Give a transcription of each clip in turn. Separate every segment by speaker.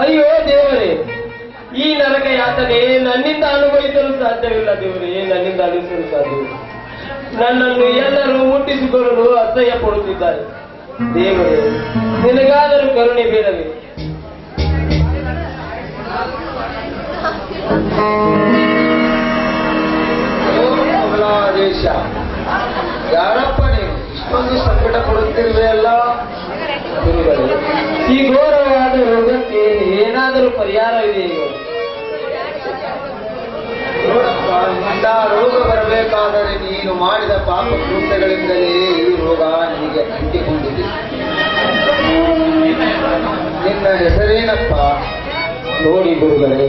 Speaker 1: ಅಯ್ಯೋ ದೇವರೇ ಈ ನರಕ ಯಾತನೆ ನನ್ನಿಂದ ಅನುಭವಿಸಲು ಸಾಧ್ಯವಿಲ್ಲ ದೇವರೇ ನನ್ನಿಂದ ಅನುಭವಿಸಲು ಸಾಧ್ಯವಿಲ್ಲ. ನನ್ನನ್ನು ಎಲ್ಲರೂ ಮುಟ್ಟಿಸಿಕೊಳ್ಳಲು ಅಸಹ್ಯ ಪಡುತ್ತಿದ್ದಾರೆ. ದೇವರೇ ನಿನಗಾದರೂ ಕರುಣೆ ಬೀರಲಿ
Speaker 2: ದೇಶ ಯಾರಪ್ಪ ನೀವು? ಇಷ್ಟೊಂದು ಸಂಕಟ ಪಡುತ್ತಿರುವೆಯಲ್ಲ
Speaker 1: ಅಲ್ಲ ಈ ಏನಾದರೂ ಪರಿಹಾರ
Speaker 2: ಇದೆಯೋ ಇಂಥ ರೋಗ ಬರಬೇಕಾದರೆ ನೀನು ಮಾಡಿದ ಪಾಪ ಕೃತ್ಯಗಳಿಂದಲೇ ಈ ರೋಗ ನಿನಗೆ ಅಂಟಿಕೊಂಡಿದೆ. ನಿನ್ನ ಹೆಸರೇನಪ್ಪ?
Speaker 1: ನೋಡಿ ಗುರುಗಳೇ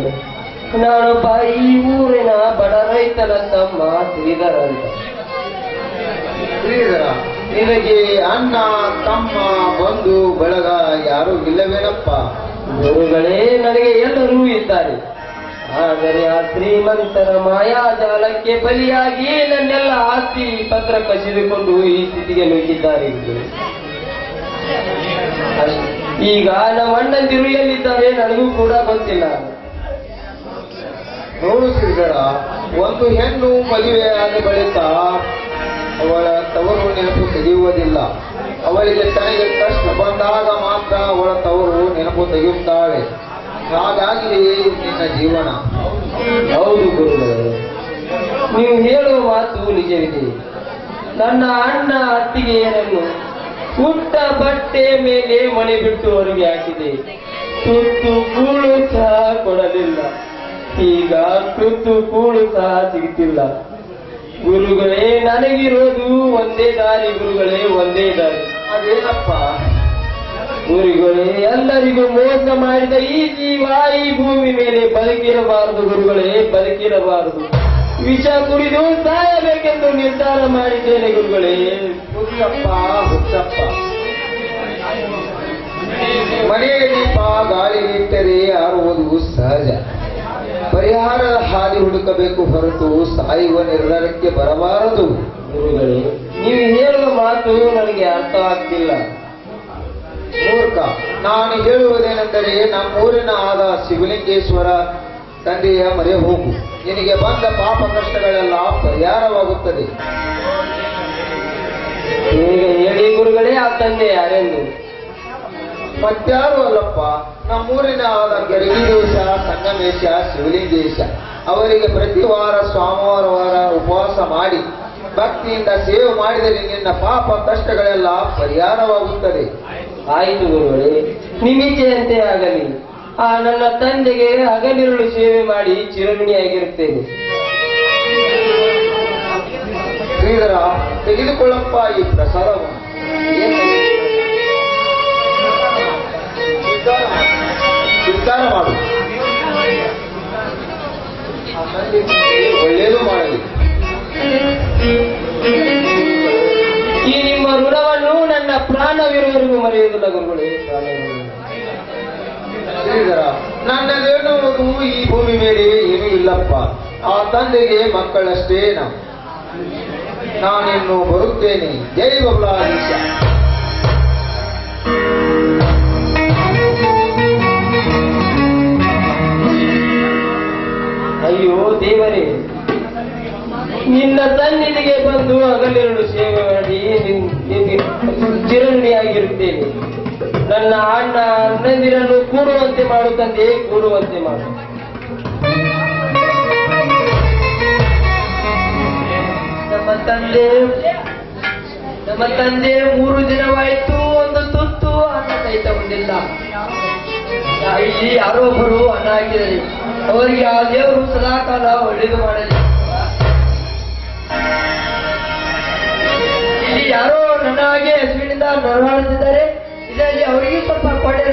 Speaker 1: ನಾನು ಈ ಊರಿನ ಬಡ ರೈತನ ತಮ್ಮ ಶ್ರೀಧರ ಅಂತ
Speaker 2: ಶ್ರೀಧರ ನಿನಗೆ ಅಣ್ಣ ತಮ್ಮ ಬಂಧು ಬಳಗ ಯಾರು ಇಲ್ಲವೇನಪ್ಪ?
Speaker 1: ಗುರುಗಳೇ ನನಗೆ ಎಲ್ಲರೂ ಇದ್ದಾರೆ. ಆದರೆ ಆ ಶ್ರೀಮಂತರ ಮಾಯಾಜಾಲಕ್ಕೆ ಬಲಿಯಾಗಿ ನನ್ನೆಲ್ಲ ಆಸ್ತಿ ಪತ್ರ ಕಸಿದುಕೊಂಡು ಈ ಸ್ಥಿತಿಗೆ ನುಗ್ಗಿದ್ದಾರೆ. ಈಗ ನಮ್ಮ ಅಣ್ಣಂದಿರು ಎಲ್ಲಿದ್ದಾರೆ ನನಗೂ ಕೂಡ ಗೊತ್ತಿಲ್ಲ.
Speaker 2: ನೋಡು ಶ್ರೀಧರ, ಒಂದು ಹೆಣ್ಣು ಮದುವೆಯಾದ ಬಳಿಕ ಅವಳ ತವರು ನೆನಪು ತೆಗೆಯುವುದಿಲ್ಲ ಅವಳಿಗೆ ತನಗೆ ಪ್ರಶ್ನೆ ಬಂದಾಗ ಮಾತ್ರ ಅವಳ ತವರು ನೆನಪು ತೆಗೆಯುತ್ತಾಳೆ. ಹಾಗಾಗಿ ನಿನ್ನ ಜೀವನ.
Speaker 1: ಹೌದು ಗುರುಗಳು, ನೀವು ಹೇಳುವ ಮಾತು ನಿಜವಿದೆ. ನನ್ನ ಅಣ್ಣ ಅತ್ತಿಗೆ ಏನನ್ನು? ಹುಟ್ಟ ಬಟ್ಟೆ ಮೇಲೆ ಮನೆ ಬಿಟ್ಟು ಹೊರಗೆ ಹಾಕಿದೆ. ತುತ್ತು ಕೂಳು ಸಹ ಕೊಡಲಿಲ್ಲ. ಈಗ ತುತ್ತು ಕೂಳು ಸಹ ಸಿಗುತ್ತಿಲ್ಲ ಗುರುಗಳೇ, ನನಗಿರೋದು ಒಂದೇ ದಾರಿ, ಗುರುಗಳೇ, ಒಂದೇ ದಾರಿ.
Speaker 2: ಅದೇನಪ್ಪ?
Speaker 1: ಗುರುಗಳೇ, ಎಲ್ಲರಿಗೂ ಮೋಸ ಮಾಡಿದ ಈ ಜೀವ ಈ ಭೂಮಿ ಮೇಲೆ ಬದುಕಿರಬಾರದು, ಗುರುಗಳೇ, ಬದುಕಿರಬಾರದು. ವಿಷ ಕುಡಿದು ಸಾಯಬೇಕೆಂದು ನಿರ್ಧಾರ ಮಾಡಿದ್ದೇನೆ, ಗುರುಗಳೇ.
Speaker 2: ಹುಚ್ಚಪ್ಪ ಹುಚ್ಚಪ್ಪ. ಮನೆಯಲ್ಲಿ ಗಾಳಿ ನಿಟ್ಟರೆ ಆರುವುದು ಸಹಜ? ಪರಿಹಾರದ ಹಾದಿ ಹುಡುಕಬೇಕು ಹೊರತು ಸಾಯುವ ನಿರ್ಧಾರಕ್ಕೆ ಬರಬಾರದು.
Speaker 1: ಗುರುಗಳೇ ನೀವು ಹೇಳುವ ಮಾತು ನನಗೆ ಅರ್ಥ ಆಗ್ತಿಲ್ಲ.
Speaker 2: ಮೂರ್ಖ ನಾನು ಹೇಳುವುದೇನೆಂದರೆ ನಮ್ಮೂರಿನ ಆದ ಶಿವಲಿಂಗೇಶ್ವರ ತಂದೆಯ ಮರೆ ಹೋಗು. ನಿನಗೆ ಬಂದ ಪಾಪ ಕಷ್ಟಗಳೆಲ್ಲ ಪರಿಹಾರವಾಗುತ್ತದೆ.
Speaker 1: ಹೇಳಿ ಗುರುಗಳೇ ಆ ತಂದೆ ಯಾರೆಂದು
Speaker 2: ಮತ್ತಾರು ಅಲ್ಲಪ್ಪ ನಮ್ಮೂರಿನ ಗರಿಗೇಶ ಸಂಗಮೇಶ ಶಿವಲಿಂಗೇಶ ಅವರಿಗೆ ಪ್ರತಿ ವಾರ ಸೋಮವಾರ ವಾರ ಉಪವಾಸ ಮಾಡಿ ಭಕ್ತಿಯಿಂದ ಸೇವೆ ಮಾಡಿದರೆ ನಿನ್ನ ಪಾಪ ಕಷ್ಟಗಳೆಲ್ಲ ಪರಿಹಾರವಾಗುತ್ತದೆ.
Speaker 1: ಆಯಿತು ಗುರುಗಳೇ ನಿಮಿಚೆಯಂತೆ ಆಗಲಿ. ಆ ನನ್ನ ತಂದೆಗೆ ಹಗಲಿರುಳು ಸೇವೆ ಮಾಡಿ ಚಿರಣಿಯಾಗಿರುತ್ತೇನೆ
Speaker 2: ಶ್ರೀಧರ ತೆಗೆದುಕೊಳ್ಳಪ್ಪ ಈ ಪ್ರಸಾದವನ್ನು. ಸ್ವೀಕಾರ ಮಾಡು ಒಳ್ಳೇದು ಒಳ್ಳೆಯದು ಮಾಡಲಿ.
Speaker 1: ಈ ನಿಮ್ಮ ಋಣವನ್ನು ನನ್ನ ಪ್ರಾಣವಿರುವವರೆಗೂ ಮರೆಯುವುದಿಲ್ಲ ಗುರುಗಳೇ
Speaker 2: ನನ್ನದೇನೋದು ಈ ಭೂಮಿ ಮೇಲೆ ಏನೂ ಇಲ್ಲಪ್ಪ. ಆ ತಂದೆಗೆ ಮಕ್ಕಳಷ್ಟೇ ನಾವು ನಾನಿನ್ನು ಬರುತ್ತೇನೆ. ಜೈ ಬಬಲಾದೀಶ
Speaker 1: ಸನ್ನಿಧಿಗೆ ಬಂದು ಹಗಲಿರುಳು ಸೇವೆ ಮಾಡಿ ಚಿರಣಿಯಾಗಿರುತ್ತೇನೆ ನನ್ನ ಅಣ್ಣ ಅಣ್ಣಂದಿರನ್ನು ಕೂಡುವಂತೆ ಮಾಡು ತಂದೆ ಕೂಡುವಂತೆ ಮಾಡು. ನಮ್ಮ ತಂದೆ ನಮ್ಮ ತಂದೆ ಮೂರು ದಿನವಾಯಿತು, ಒಂದು ತುತ್ತು ಅನ್ನ ಸಹಿತ ಬಂದಿಲ್ಲ. ಇಲ್ಲಿ ಯಾರೊಬ್ಬರು ಅನ್ನ ಹಾಕಿದರೆ ಅವರಿಗೆ ಆ ದೇವರು ಸದಾಕಾಲ ಒಳ್ಳೇದು ಮಾಡಲಿ. ಹಾಗೆ ಹಸುವಿನಿಂದ ನರಳಾಡುತ್ತಿದ್ದಾರೆ ಇದರಲ್ಲಿ ಅವರಿಗೂ ಸ್ವಲ್ಪ ಕೊಡೆ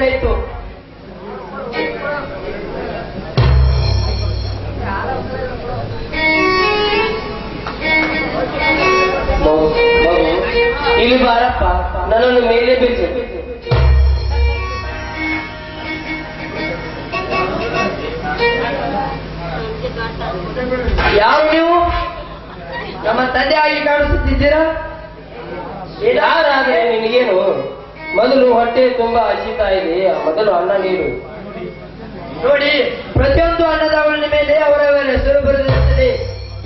Speaker 1: ಮಗು, ಮಗು, ಇಲ್ಲಿ ಬಾರಪ್ಪ ನನ್ನನ್ನು ಮೇಲೆ ಬಿಟ್ಟು ಯಾವ ನೀವು? ನಮ್ಮ ತಂದೆ ಆಗಿ ಕಾಣಿಸುತ್ತಿದ್ದೀರಾ? ಯಾರಾದ್ರೆ ನಿನಗೇನು? ಮೊದಲು ಹೊಟ್ಟೆ ತುಂಬಾ ಹಸಿತಾ ಇದೆ. ಮೊದಲು ಅನ್ನ ನೀರು.
Speaker 3: ನೋಡಿ, ಪ್ರತಿಯೊಂದು ಅನ್ನದ ಅವಳಿನ ಮೇಲೆ ಅವರವರ ಹೆಸರು ಬರೆದಿರುತ್ತದೆ.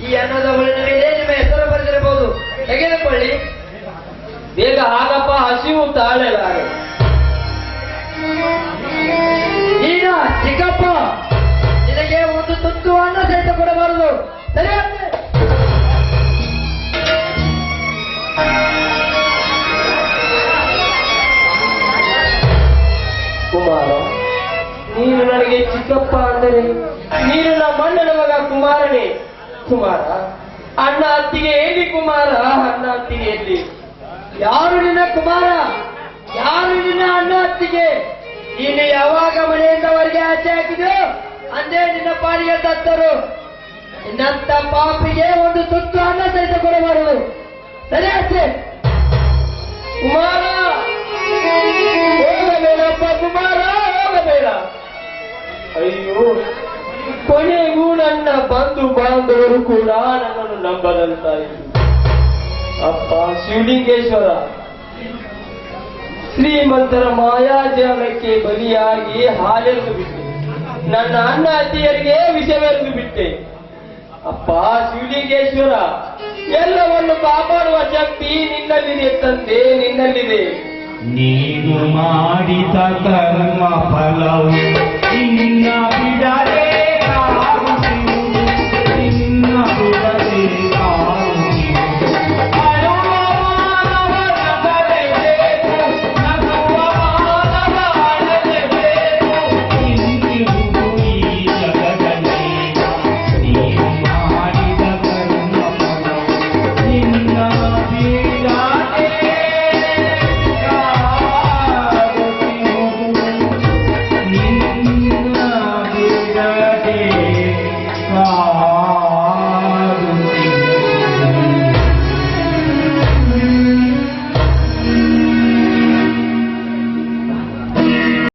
Speaker 3: ಈ ಅನ್ನದ ಅವಳಿನ ಮೇಲೆ ನಿಮ್ಮ ಹೆಸರು ಬರೆದಿರಬಹುದು. ತೆಗೆದುಕೊಳ್ಳಿ.
Speaker 1: ಬೇಗ ಆಗಪ್ಪ ಹಸಿವು ತಾಳಲಾರೆ.
Speaker 3: ಚಿಕ್ಕಪ್ಪ, ನಿನಗೆ ಒಂದು ತುತ್ತು ಅನ್ನ ಸಹಿತ ಕೊಡಬಾರದು ಸರಿ
Speaker 1: ಅಂದರೆ ನೀನು ನಮ್ಮ ಅಣ್ಣನ ಮಗ ಕುಮಾರನೇ. ಕುಮಾರ, ಅಣ್ಣ ಅತ್ತಿಗೆ ಎಲ್ಲಿ ಕುಮಾರ? ಅಣ್ಣ ಅತ್ತಿಗೆ ಎಲ್ಲಿ?
Speaker 3: ಯಾರು ನಿನ್ನ ಕುಮಾರ? ಯಾರು ನಿನ್ನ ಅಣ್ಣ ಅತ್ತಿಗೆ? ನೀನು ಯಾವಾಗ ಮನೆಯಿಂದ ಹೊರಗೆ ಆಚೆ ಹಾಕಿದ್ರು ಅಂದೇ ನಿನ್ನ ಪಾಲಿಗೆ ತತ್ತರು. ನಿನ್ನಂತ ಪಾಪಿಗೆ ಒಂದು ತುತ್ತು ಅನ್ನ ಸಹಿತ ಕೊಡಬಾರದು ಸರಿ ಆಚೆ.
Speaker 1: ಕುಮಾರ, ಹೋಗಬೇಡಪ್ಪ ಕುಮಾರ, ಹೋಗಬೇಡ. ಅಯ್ಯೋ ಕೊನೆಗೂ ನನ್ನ ಬಂಧು ಬಾಂಧವರು ಕೂಡ ನನ್ನನ್ನು ನಂಬದಂತಾಯಿತು. ಅಪ್ಪ ಶಿವಲಿಂಗೇಶ್ವರ, ಶ್ರೀಮಂತರ ಮಾಯಾಜಾಲಕ್ಕೆ ಬಲಿಯಾಗಿ ಹಾಲೆಂದು ಬಿಟ್ಟೆ. ನನ್ನ ಅಣ್ಣ ಅತ್ತಿಯರಿಗೆ ವಿಷವೆಂದು ಬಿಟ್ಟೆ. ಅಪ್ಪ ಶಿವಲಿಂಗೇಶ್ವರ, ಎಲ್ಲವನ್ನು ಕಾಪಾಡುವ ಶಕ್ತಿ ನಿನ್ನಲ್ಲಿದೆ ತಂದೆ, ನಿನ್ನಲ್ಲಿದೆ.
Speaker 4: ನೀನು ಮಾಡಿದ ಕರ್ಮ ಫಲವು ನಿನ್ನ ಬಿಡಲೇ